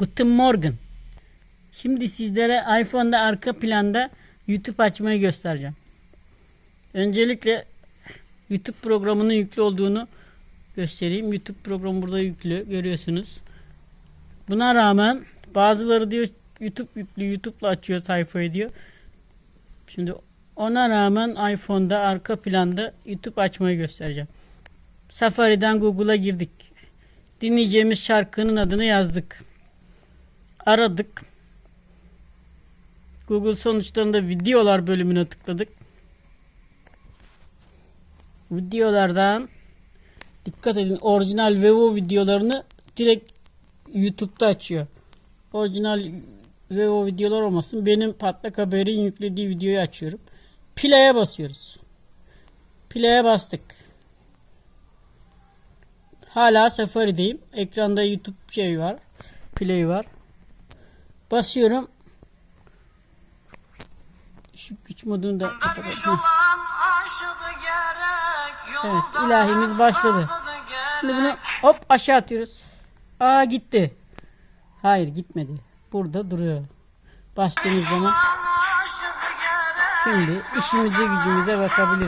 Guten Morgen. Şimdi sizlere iPhone'da arka planda YouTube açmayı göstereceğim. Öncelikle YouTube programının yüklü olduğunu göstereyim. YouTube programı burada yüklü görüyorsunuz. Buna rağmen bazıları diyor YouTube yüklü YouTube'la açıyor sayfayı diyor. Şimdi ona rağmen iPhone'da arka planda YouTube açmayı göstereceğim. Safari'den Google'a girdik. Dinleyeceğimiz şarkının adını yazdık. Aradık. Google sonuçlarında videolar bölümüne tıkladık. Videolardan dikkat edin orijinal Vevo videolarını direkt YouTube'da açıyor. Orijinal Vevo videolar olmasın. Benim patlak haberin yüklediği videoyu açıyorum. Play'e basıyoruz. Play'e bastık. Hala Safari'deyim. Ekranda YouTube şey var. Play var. Basıyorum. Şu güç modunu da kapatalım. Evet, ilahimiz başladı. Şimdi bunu hop aşağı atıyoruz. Aa gitti. Hayır gitmedi. Burada duruyor. Bastığımız zaman şimdi işimize gücümüze bakabiliriz.